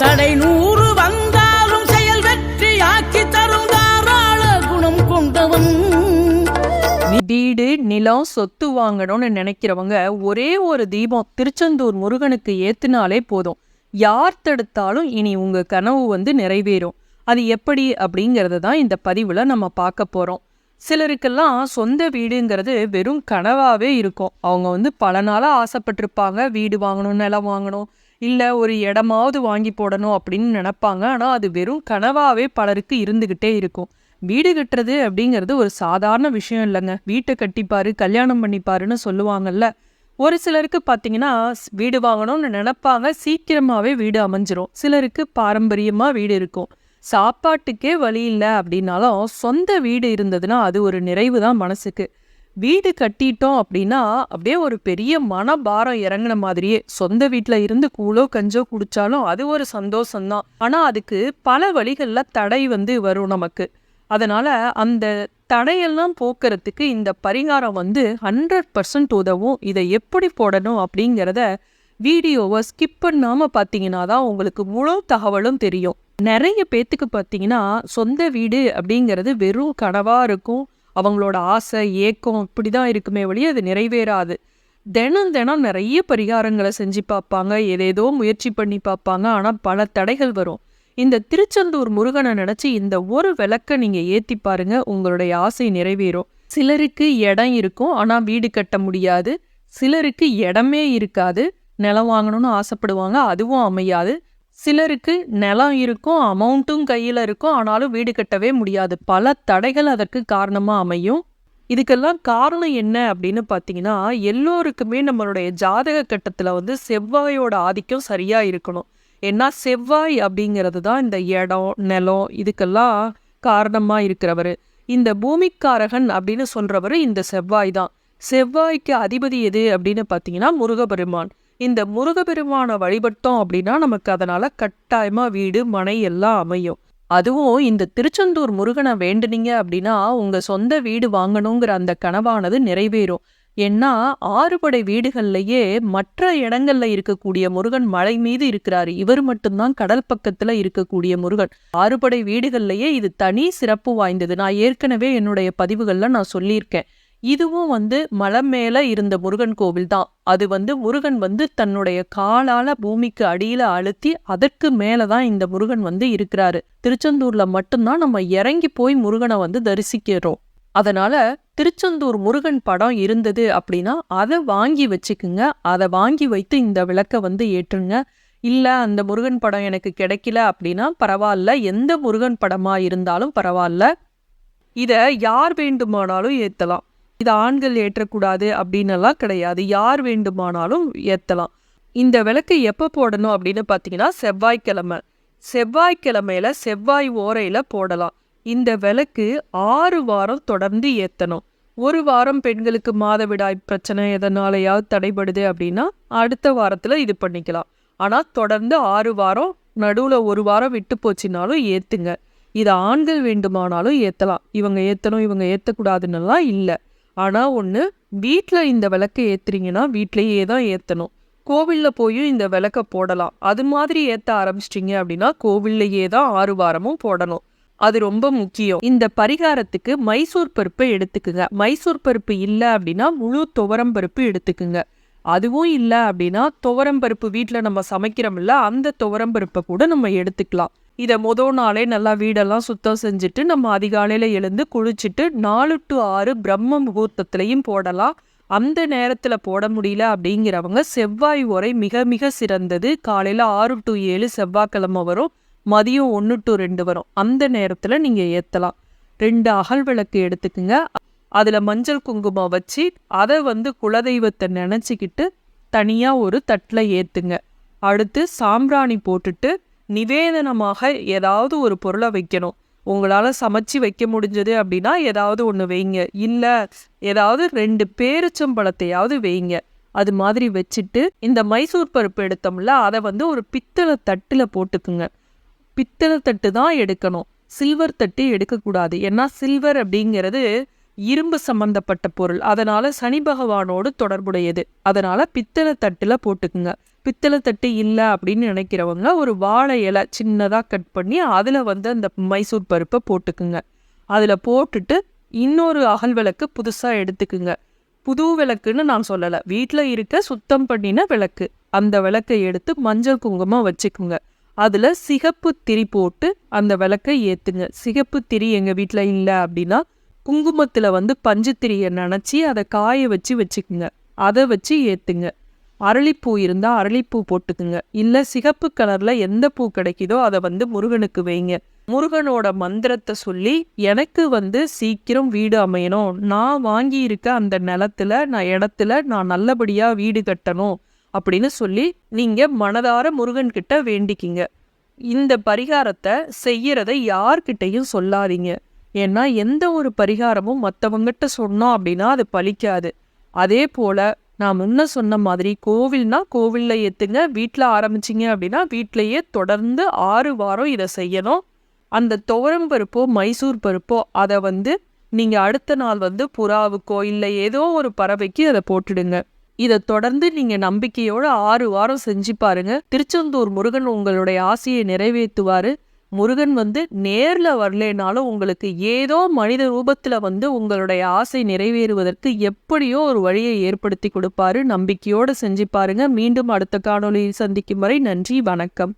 தடை நூறு வந்தாலும் செயல் வெற்றி ஆக்கி தரும் தாராள குணம் கொண்டவன். வீடு நிலம் சொத்து வாங்கணும்னு நினைக்கிறவங்க ஒரே ஒரு தீபம் திருச்செந்தூர் முருகனுக்கு ஏத்துனாலே போதும். யார் தடுத்தாலும் இனி உங்க கனவு வந்து நிறைவேறும். அது எப்படி அப்படிங்கிறத தான் இந்த பதிவில் நம்ம பார்க்க போறோம். சிலருக்கெல்லாம் சொந்த வீடுங்கிறது வெறும் கனவாகவே இருக்கும். அவங்க வந்து பல நாளாக ஆசைப்பட்டிருப்பாங்க. வீடு வாங்கணும் நிலம் வாங்கணும். இல்லை ஒரு இடமாவது வாங்கி போடணும் அப்படின்னு நினப்பாங்க. ஆனால் அது வெறும் கனவாகவே பலருக்கு இருந்துக்கிட்டே இருக்கும். வீடு கட்டுறது அப்படிங்கிறது ஒரு சாதாரண விஷயம் இல்லைங்க. வீட்டை கட்டிப்பாரு கல்யாணம் பண்ணிப்பாருன்னு சொல்லுவாங்கல்ல. ஒரு சிலருக்கு பார்த்தீங்கன்னா வீடு வாங்கணும்னு நினப்பாங்க. சீக்கிரமாகவே வீடு அமைஞ்சிரும். சிலருக்கு பாரம்பரியமாக வீடு இருக்கும். சாப்பாட்டுக்கே வழி இல்லை அப்படின்னாலும் சொந்த வீடு இருந்ததுன்னா அது ஒரு நிறைவு தான் மனசுக்கு. வீடு கட்டிட்டோம் அப்படின்னா அப்படியே ஒரு பெரிய மனபாரம் இறங்கின மாதிரியே சொந்த வீட்டில் இருந்து கூழோ கஞ்சோ குடித்தாலும் அது ஒரு சந்தோஷம்தான். ஆனால் அதுக்கு பல வழிகளில் தடை வந்து வரும் நமக்கு. அதனால் அந்த தடையெல்லாம் போக்குறதுக்கு இந்த பரிகாரம் வந்து ஹண்ட்ரட் பர்சன்ட் உதவும். இதை எப்படி போடணும் அப்படிங்கிறத வீடியோவை ஸ்கிப் பண்ணாமல் பார்த்தீங்கன்னா தான் உங்களுக்கு முழு தகவலும் தெரியும். நிறைய பேத்துக்கு பார்த்தீங்கன்னா சொந்த வீடு அப்படிங்கிறது வெறும் கனவாக இருக்கும். அவங்களோட ஆசை ஏக்கம் இப்படி தான் இருக்குமே வழியே அது நிறைவேறாது. தினம் தினம் நிறைய பரிகாரங்களை செஞ்சு பார்ப்பாங்க ஏதேதோ முயற்சி பண்ணி பார்ப்பாங்க ஆனால் பல தடைகள் வரும். இந்த திருச்செந்தூர் முருகனை நினச்சி இந்த ஒரு விளக்க நீங்கள் ஏற்றி பாருங்க உங்களுடைய ஆசை நிறைவேறும். சிலருக்கு இடம் இருக்கும் ஆனால் வீடு கட்ட முடியாது. சிலருக்கு இடமே இருக்காது. நிலம் வாங்கணும்னு ஆசைப்படுவாங்க அதுவும் அமையாது. சிலருக்கு நிலம் இருக்கும் அமௌண்ட்டும் கையில் இருக்கும் ஆனாலும் வீடு கட்டவே முடியாது. பல தடைகள் அதற்கு காரணமாக அமையும். இதுக்கெல்லாம் காரணம் என்ன அப்படின்னு பார்த்தீங்கன்னா எல்லோருக்குமே நம்மளுடைய ஜாதக கட்டத்தில் வந்து செவ்வாயோட ஆதிக்கம் சரியாக இருக்கணும். ஏன்னா செவ்வாய் அப்படிங்கிறது தான் இந்த இடம் நிலம் இதுக்கெல்லாம் காரணமாக இருக்கிறவர். இந்த பூமிக்காரகன் அப்படின்னு சொல்கிறவர் இந்த செவ்வாய் தான். செவ்வாய்க்கு அதிபதி எது அப்படின்னு பார்த்தீங்கன்னா முருகபெருமான் இந்த முருகபெருமானை வழிபட்டோம் அப்படின்னா நமக்கு அதனால் கட்டாயமாக வீடு மனை எல்லாம் அமையும். அதுவும் இந்த திருச்செந்தூர் முருகனை வேண்டுனீங்க அப்படின்னா உங்கள் சொந்த வீடு வாங்கணுங்கிற அந்த கனவானது நிறைவேறும். ஏன்னா ஆறுபடை வீடுகள்லையே மற்ற இடங்கள்ல இருக்கக்கூடிய முருகன் மலை மீது இருக்கிறாரு. இவர் மட்டும்தான் கடல் பக்கத்துல இருக்கக்கூடிய முருகன். ஆறுபடை வீடுகள்லையே இது தனி சிறப்பு வாய்ந்தது. நான் ஏற்கனவே என்னுடைய பதிவுகள்ல நான் சொல்லியிருக்கேன். இதுவும் வந்து மலை மேலே இருந்த முருகன் கோவில் தான் அது வந்து முருகன் வந்து தன்னுடைய காலால் பூமிக்கு அடியில் அழுத்தி அதற்கு மேலே தான் இந்த முருகன் வந்து இருக்கிறாரு. திருச்செந்தூரில் மட்டும்தான் நம்ம இறங்கி போய் முருகனை வந்து தரிசிக்கிறோம். அதனால திருச்செந்தூர் முருகன் படம் இருந்தது அப்படின்னா அதை வாங்கி வச்சுக்குங்க. அதை வாங்கி வைத்து இந்த விளக்கை வந்து ஏற்றுங்க. இல்லை அந்த முருகன் படம் எனக்கு கிடைக்கல அப்படின்னா பரவாயில்ல. எந்த முருகன் படமாக இருந்தாலும் பரவாயில்ல. இதை யார் வேண்டுமானாலும் ஏற்றலாம். இது ஆண்கள் ஏற்றக்கூடாது அப்படின்னு கிடையாது. யார் வேண்டுமானாலும் ஏற்றலாம் இந்த விளக்கு எப்போ போடணும் அப்படின்னு பார்த்தீங்கன்னா செவ்வாய்க்கிழமை. செவ்வாய்க்கிழமையில் செவ்வாய் ஓரையில் போடலாம். இந்த விளக்கு ஆறு வாரம் தொடர்ந்து ஏற்றணும் ஒரு வாரம் பெண்களுக்கு மாதவிடாய் பிரச்சனை எதனாலையாவது தடைபடுது அப்படின்னா அடுத்த வாரத்தில் இது பண்ணிக்கலாம். ஆனால் தொடர்ந்து ஆறு வாரம் நடுவில் ஒரு வாரம் விட்டு போச்சுனாலும் ஏற்றுங்க இது ஆண்கள் வேண்டுமானாலும் ஏற்றலாம் இவங்க ஏற்றணும் இவங்க ஏற்றக்கூடாதுன்னெல்லாம் இல்லை. ஆனால் ஒன்று வீட்டில் இந்த விளக்கை ஏத்துறீங்கன்னா வீட்லேயே தான் ஏற்றணும் கோவில்ல போயும் இந்த விளக்க போடலாம். அது மாதிரி ஏற்ற ஆரம்பிச்சிட்டிங்க அப்படின்னா கோவில்லையே தான் ஆறு வாரமும் போடணும். அது ரொம்ப முக்கியம். இந்த பரிகாரத்துக்கு மைசூர் பருப்பை எடுத்துக்குங்க. மைசூர் பருப்பு இல்லை அப்படின்னா முழு துவரம் பருப்பு எடுத்துக்குங்க. அதுவும் இல்லை அப்படின்னா துவரம் பருப்பு வீட்டில் நம்ம சமைக்கிறோம்ல அந்த துவரம் பருப்பை கூட நம்ம எடுத்துக்கலாம். இதை மொதல் நாளே நல்லா வீடெல்லாம் சுத்தம் செஞ்சுட்டு நம்ம அதிகாலையில் எழுந்து குளிச்சுட்டு நாலு டு ஆறு பிரம்ம முகூர்த்தத்துலேயும் போடலாம். அந்த நேரத்தில் போட முடியல அப்படிங்கிறவங்க செவ்வாய் உரை மிக மிக சிறந்தது. காலையில் ஆறு டு ஏழு செவ்வாய்க்கிழமை வரும். மதியம் ஒன்று டு ரெண்டு வரும். அந்த நேரத்தில் நீங்கள் ஏற்றலாம் ரெண்டு அகல் விளக்கு எடுத்துக்குங்க. அதில் மஞ்சள் குங்குமம் வச்சு அதை வந்து குலதெய்வத்தை நினச்சிக்கிட்டு தனியாக ஒரு தட்டில் ஏற்றுங்க அடுத்து சாம்பிராணி போட்டுட்டு நிவேதனமாக ஏதாவது ஒரு பொருளை வைக்கணும். உங்களால் சமைச்சு வைக்க முடிஞ்சது அப்படின்னா ஏதாவது ஒன்று வைங்க. இல்லை ஏதாவது ரெண்டு பேரிச்சம்பழத்தையாவது வைங்க. அது மாதிரி வச்சுட்டு இந்த மைசூர் பருப்பு எடுத்தோம்ல அதை வந்து ஒரு பித்தளை தட்டில் போட்டுக்குங்க. பித்தளை தட்டு தான் எடுக்கணும். சில்வர் தட்டு எடுக்கக்கூடாது. ஏன்னா சில்வர் அப்படிங்கிறது இரும்பு சம்பந்தப்பட்ட பொருள். அதனால் சனி பகவானோடு தொடர்புடையது. அதனால் பித்தளை தட்டில் போட்டுக்குங்க. பித்தளை தட்டு இல்லை அப்படின்னு நினைக்கிறவங்க ஒரு வாழை இலை சின்னதாக கட் பண்ணி அதில் வந்து அந்த மைசூர் பருப்பை போட்டுக்குங்க. அதில் போட்டுட்டு இன்னொரு அகல் விளக்கு புதுசாக எடுத்துக்குங்க. புது விளக்குன்னு நான் சொல்லலை. வீட்டில் இருக்க சுத்தம் பண்ணின விளக்கு. அந்த விளக்கை எடுத்து மஞ்சள் குங்குமம் வச்சுக்குங்க. அதில் சிகப்பு திரி போட்டு அந்த விளக்கை ஏற்றுங்க சிகப்பு திரி எங்கள் வீட்டில் இல்லை அப்படின்னா குங்குமத்தில் வந்து பஞ்சுத்திரியை நினச்சி அதை காய வச்சு வச்சுக்குங்க. அதை வச்சு ஏற்றுங்க அரளிப்பூ இருந்தால் அரளிப்பூ போட்டுக்குங்க. இல்லை சிகப்பு கலரில் எந்த பூ கிடைக்குதோ அதை வந்து முருகனுக்கு வைங்க. முருகனோட மந்திரத்தை சொல்லி எனக்கு வந்து சீக்கிரம் வீடு அமையணும். நான் வாங்கியிருக்க அந்த நிலத்துல நான் இடத்துல நான் நல்லபடியாக வீடு கட்டணும் அப்படின்னு சொல்லி நீங்கள் மனதார முருகன்கிட்ட வேண்டிக்கிங்க. இந்த பரிகாரத்தை செய்யறதை யார்கிட்டையும் சொல்லாதீங்க. ஏன்னா எந்த ஒரு பரிகாரமும் மற்றவங்கிட்ட சொன்னோம் அப்படின்னா அது பலிக்காது அதே போல் நான் முன்ன சொன்ன மாதிரி கோவில்னா கோவிலில் ஏற்றுங்க வீட்டில் ஆரம்பிச்சிங்க அப்படின்னா வீட்டிலையே தொடர்ந்து ஆறு வாரம் இதை செய்யணும். அந்த துவரம் பருப்போ மைசூர் பருப்போ அதை வந்து நீங்கள் அடுத்த நாள் வந்து புறாவுக்கோ இல்லை ஏதோ ஒரு பறவைக்கு அதை போட்டுடுங்க. இதை தொடர்ந்து நீங்கள் நம்பிக்கையோடு ஆறு வாரம் செஞ்சு பாருங்க. திருச்செந்தூர் முருகன் உங்களுடைய ஆசையை நிறைவேற்றுவார். முருகன் வந்து நேரில் வரலேனாலும் உங்களுக்கு ஏதோ மனித ரூபத்தில் வந்து உங்களுடைய ஆசை நிறைவேறுவதற்கு எப்படியோ ஒரு வழியை ஏற்படுத்தி கொடுப்பாரு. நம்பிக்கையோடு செஞ்சு பாருங்க. மீண்டும் அடுத்த காணொளியை சந்திக்கும் வரை நன்றி வணக்கம்.